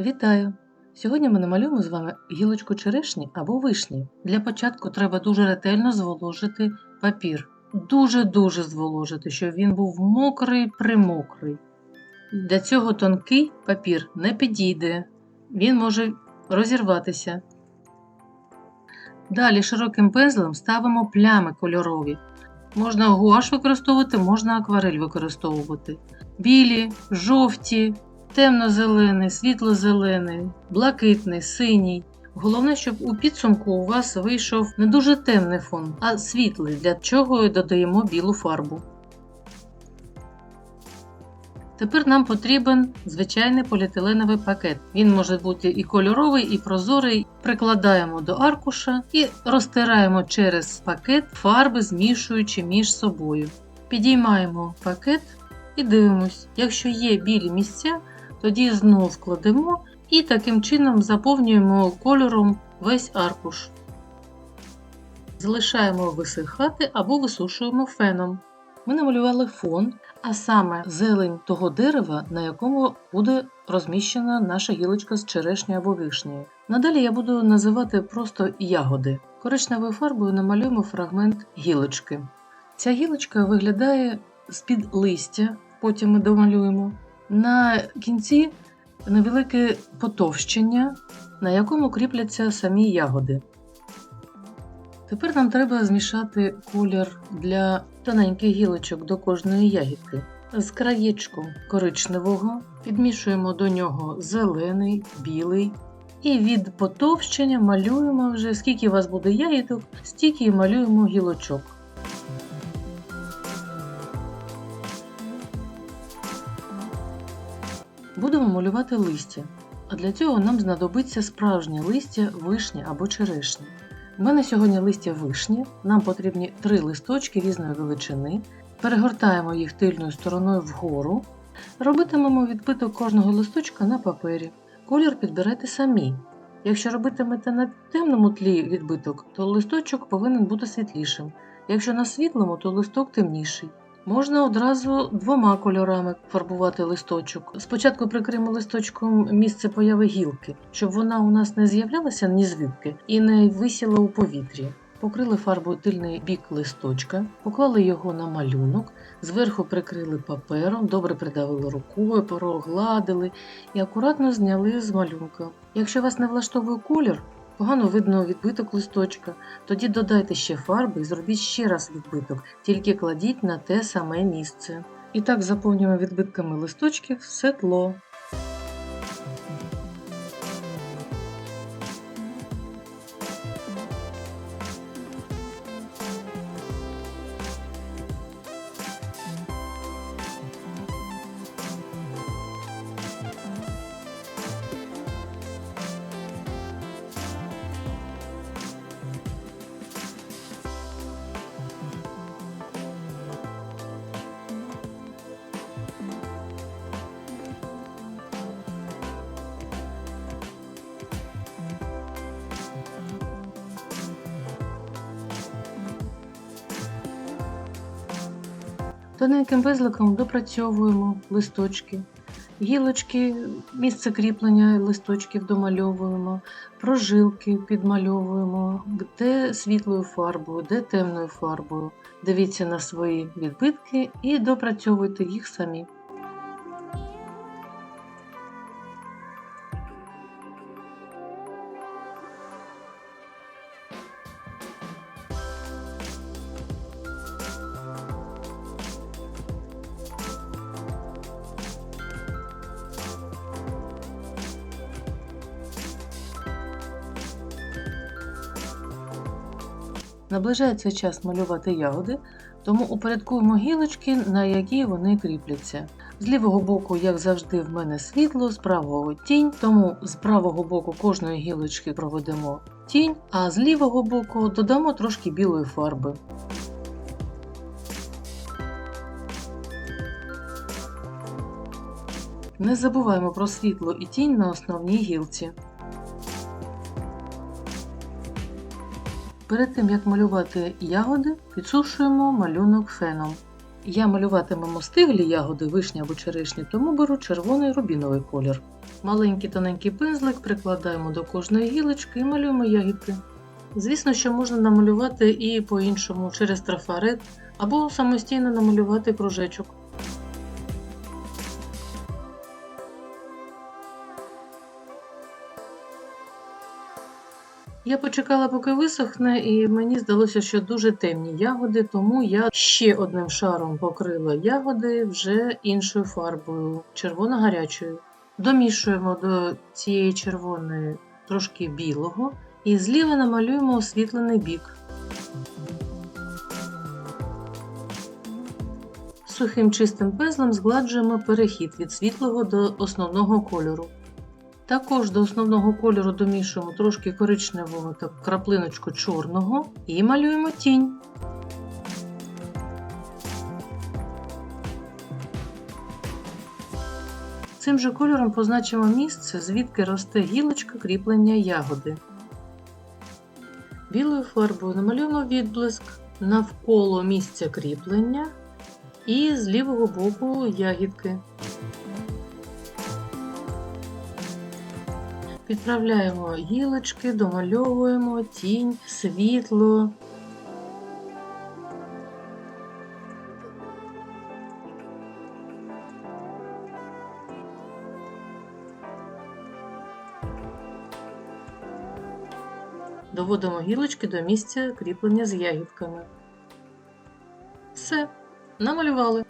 Вітаю! Сьогодні ми намалюємо з вами гілочку черешні або вишні. Для початку треба дуже ретельно зволожити папір. Дуже-дуже зволожити, щоб він був мокрий примокрий. Для цього тонкий папір не підійде, він може розірватися. Далі широким пензлем ставимо плями кольорові. Можна гуаш використовувати, можна акварель використовувати. Білі, жовті, темно-зелений, світло-зелений, блакитний, синій. Головне, щоб у підсумку у вас вийшов не дуже темний фон, а світлий, для чого додаємо білу фарбу. Тепер нам потрібен звичайний поліетиленовий пакет. Він може бути і кольоровий, і прозорий. Прикладаємо до аркуша і розтираємо через пакет фарби, змішуючи між собою. Підіймаємо пакет і дивимось, якщо є білі місця, тоді знов кладемо і таким чином заповнюємо кольором весь аркуш. Залишаємо висихати або висушуємо феном. Ми намалювали фон, а саме зелень того дерева, на якому буде розміщена наша гілочка з черешнею або вишнею. Надалі я буду називати просто ягоди. Коричневою фарбою намалюємо фрагмент гілочки. Ця гілочка виглядає з-під листя, потім ми домалюємо. На кінці невелике потовщення, на якому кріпляться самі ягоди. Тепер нам треба змішати колір для тоненьких гілочок до кожної ягідки. З краєчком коричневого підмішуємо до нього зелений, білий. І від потовщення малюємо вже, скільки у вас буде ягідок, стільки і малюємо гілочок. Будемо малювати листя, а для цього нам знадобиться справжнє листя вишні або черешні. У мене сьогодні листя вишні, нам потрібні три листочки різної величини. Перегортаємо їх тильною стороною вгору. Робитимемо відбиток кожного листочка на папері. Колір підбирайте самі. Якщо робитимете на темному тлі відбиток, то листочок повинен бути світлішим. Якщо на світлому, то листок темніший. Можна одразу двома кольорами фарбувати листочок. Спочатку прикриємо листочком місце появи гілки, щоб вона у нас не з'являлася ні звідки і не висіла у повітрі. Покрили фарбою тильний бік листочка, поклали його на малюнок, зверху прикрили папером, добре придавили рукою, прогладили і акуратно зняли з малюнка. Якщо вас не влаштовує колір, погано видно відбиток листочка, тоді додайте ще фарби і зробіть ще раз відбиток, тільки кладіть на те саме місце. І так заповнюємо відбитками листочків все тло. Тоненьким визликом допрацьовуємо листочки, гілочки, місце кріплення листочків домальовуємо, прожилки підмальовуємо, де світлою фарбою, де темною фарбою. Дивіться на свої відбитки і допрацьовуйте їх самі. Наближається час малювати ягоди, тому упорядкуємо гілочки, на які вони кріпляться. З лівого боку, як завжди, в мене світло, з правого тінь, тому з правого боку кожної гілочки проведемо тінь, а з лівого боку додамо трошки білої фарби. Не забуваємо про світло і тінь на основній гілці. Перед тим як малювати ягоди, підсушуємо малюнок феном. Я малюватимемо стиглі ягоди, вишні або черешні, тому беру червоний рубіновий колір. Маленький тоненький пензлик прикладаємо до кожної гілочки і малюємо ягідки. Звісно, що можна намалювати і по-іншому через трафарет, або самостійно намалювати кружечок. Я почекала, поки висохне, і мені здалося, що дуже темні ягоди, тому я ще одним шаром покрила ягоди вже іншою фарбою, червоно-гарячою. Домішуємо до цієї червоної трошки білого і зліва намалюємо освітлений бік. Сухим чистим пезлем згладжуємо перехід від світлого до основного кольору. Також до основного кольору домішуємо трошки коричневого та краплиночку чорного і малюємо тінь. Цим же кольором позначимо місце, звідки росте гілочка кріплення ягоди. Білою фарбою намалюємо відблиск навколо місця кріплення і з лівого боку ягідки. Підправляємо гілочки, домальовуємо тінь, світло. Доводимо гілочки до місця кріплення з ягідками. Все, намалювали.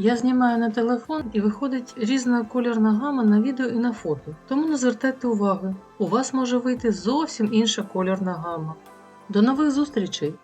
Я знімаю на телефон і виходить різна кольорна гама на відео і на фото, тому не звертайте уваги. У вас може вийти зовсім інша кольорна гама. До нових зустрічей!